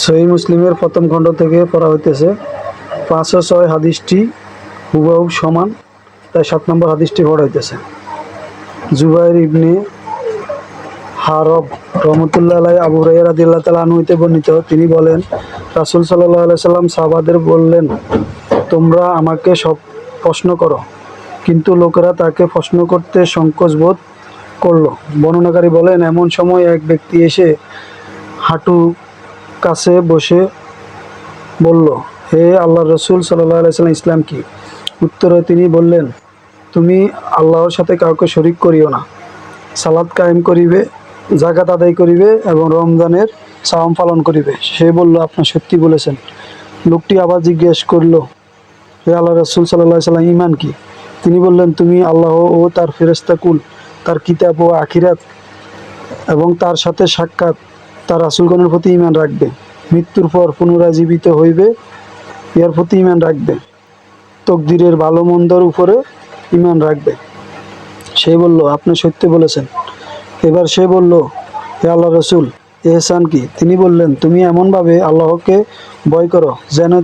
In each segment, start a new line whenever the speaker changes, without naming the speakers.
সহি মুসলিমের প্রথম খণ্ড থেকে পড়া হইতেছে। পাঁচশো ছয় হাদিসটি হুবাহু সমান, তাই সাত নম্বর হাদিসটি পড়া হইতেছে। জুবাইর ইবনে হারব রহমতুল্লাহ আলাই আবু রাইয়া রাদিল্লাহ তালা আনুইতে বর্ণিত, তিনি বলেন, রাসুল সাল্লাহ সাল্লাম সাহাবাদের বললেন, তোমরা আমাকে সব প্রশ্ন করো। কিন্তু লোকেরা তাকে প্রশ্ন করতে সংকোচ বোধ করল। বর্ণনাকারী বলেন, এমন সময় এক ব্যক্তি এসে হাঁটু কাছে বসে বলল, হে আল্লাহ রসুল সাল্লাম ইসলাম কি? উত্তরে তিনি বললেন, তুমি আল্লাহর সাথে কাউকে শরিক করিও না। সালাদ কায়েম করিবে জাকাত আদায় করিবে এবং রমজানের সাওয়াম পালন করিবে। সে বলল, আপনার সত্যি বলেছেন। লোকটি আবার জিজ্ঞেস করল, হে আল্লাহ রসুল সাল্লাহ সাল্লাম ইমান কি? তিনি বললেন, তুমি আল্লাহ ও তার ফেরেস্তা কুল, তার কিতাব ও আখিরাত এবং তার সাথে সাক্ষাৎ তার রাসুলগণের প্রতি ইমান রাখবে। মৃত্যুর পর পুনরায় জীবিত হইবে, এর প্রতি ইমান রাখবে। তকদিরের ভালো মন্দর উপরে ইমান রাখবে। সে বলল, আপনি সত্যি বলেছেন। এবার সে বলল, হে আল্লাহ রসুল, এহসান কি? তিনি বললেন, তুমি এমনভাবে আল্লাহকে ভয় করো যেন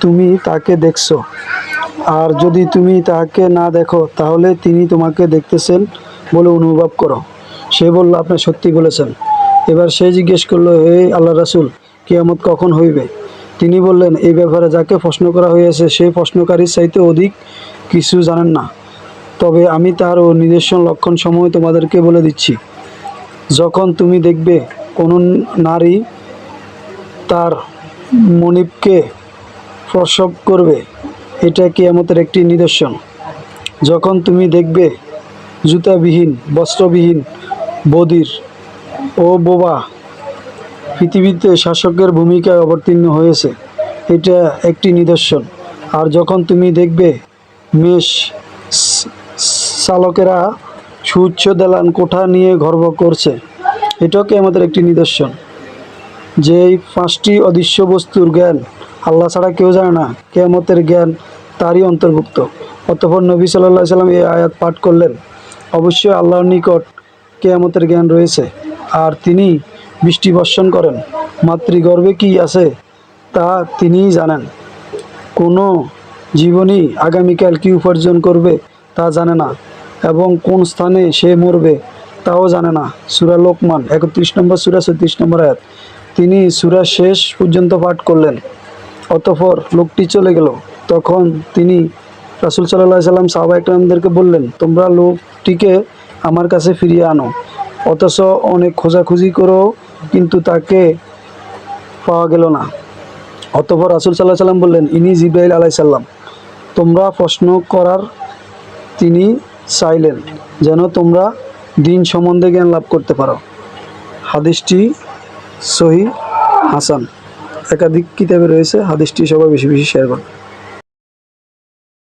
তুমি তাকে দেখছ। আর যদি তুমি তাকে না দেখো, তাহলে তিনি তোমাকে দেখতেছেন বলে অনুভব করো। সে বলল, আপনি সত্যি বলেছেন। এবার সে জিজ্ঞেস করল, হে আল্লাহ রাসুল, কিয়ামত কখন হইবে? তিনি বললেন, এই ব্যাপারে যাকে প্রশ্ন করা হয়েছে সেই প্রশ্নকারীর চাইতে অধিক কিছু জানেন না। তবে আমি তার ও নিদর্শন লক্ষণ সময় তোমাদেরকে বলে দিচ্ছি। যখন তুমি দেখবে কোনো নারী তার মনিবকে প্রসব করবে, এটা কিয়ামতের একটি নিদর্শন। যখন তুমি দেখবে জুতাবিহীন, বস্ত্রবিহীন বদির ও বোবা, পৃথিবীতে শাসকের ভূমিকায় অবতীর্ণ হয়েছে। এটা একটি নিদর্শন। আর যখন তুমি দেখবে, মেষ চালকেরা সুউচ্চ দেলান কোঠা নিয়ে গর্ব করছে, এটাও কি আমাদের একটি নিদর্শন। যে এই পাঁচটি অদৃশ্য বস্তুর জ্ঞান আল্লাহ ছাড়া কেউ জানে না, কেয়ামতের জ্ঞান তারই অন্তর্ভুক্ত। অতঃপর নবী সাল্লাহ সাল্লাম এই আয়াত পাঠ করলেন, অবশ্যই আল্লাহর নিকট কেয়ামতের জ্ঞান রয়েছে। আর তিনি বৃষ্টি বর্ষণ করেন। মাতৃগর্ভে কি আছে তা তিনিই জানেন। কোনো জীবনই আগামীকাল কি উপার্জন করবে তা জানে না এবং কোন স্থানে সে মরবে তাও জানে না। সুরা লোকমান, একত্রিশ নম্বর সুরা, ছত্রিশ নম্বর আয়াত। তিনি সুরা শেষ পর্যন্ত পাঠ করলেন। অতঃপর লোকটি চলে গেল। তখন তিনি রাসুল সাল্লাহ সাল্লাম সাহাবা বললেন, তোমরা লোকটিকে আমার কাছে ফিরিয়ে আনো। অথচ অনেক খোঁজাখুঁজি করেও কিন্তু তাকে পাওয়া গেল না। অতপর রাসুল সাল্লাহ সাল্লাম বললেন, ইনি জিব্রাইল আলাই সাল্লাম তোমরা প্রশ্ন করার তিনি চাইলেন যেন তোমরা দিন সম্বন্ধে জ্ঞান লাভ করতে পারো। হাদিসটি সহি হাসান। একাধিক কিতাবে রয়েছে, হাদিসটি সবাই বেশি বেশি শেয়ার করো